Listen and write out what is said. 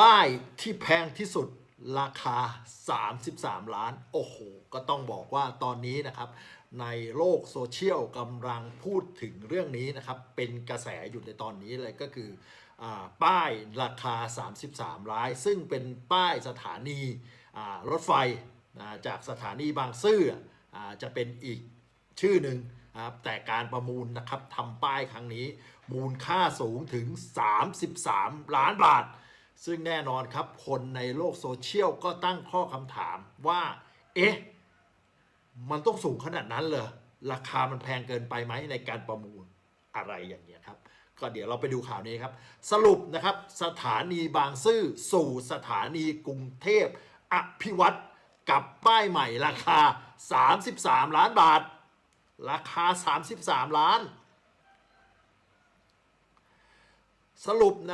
ป้ายที่แพงที่สุดราคา 33 ล้าน โอ้โห ก็ต้องบอกว่าตอนนี้นะครับ ในโลกโซเชียลกำลังพูดถึงเรื่องนี้นะครับ เป็นกระแสอยู่ในตอนนี้เลยก็คืออป้ายราคา 33 ล้าน ซึ่งเป็นป้ายสถานีรถไฟจากสถานีบางซื่ออจะเป็นอีกชื่อหนึ่งครับแต่การประมูลนะครับทำป้ายครั้งนี้ มูลค่าสูงถึง 33 ล้านบาท ซึ่งแน่นอนครับ คนในโลกโซเชียลก็ตั้งข้อคำถามว่า เอ๊ะ มันต้องสูงขนาดนั้นเลยราคามันแพงเกินไปไหมในการประมูลอะไรอย่างเงี้ยครับ ก็เดี๋ยวเราไปดูข่าวนี้ครับ สรุปนะครับ สถานีบางซื่อสู่สถานีกรุงเทพอภิวัตรกับป้ายใหม่ราคา 33 ล้านบาท ราคา 33 ล้าน สรุปนะ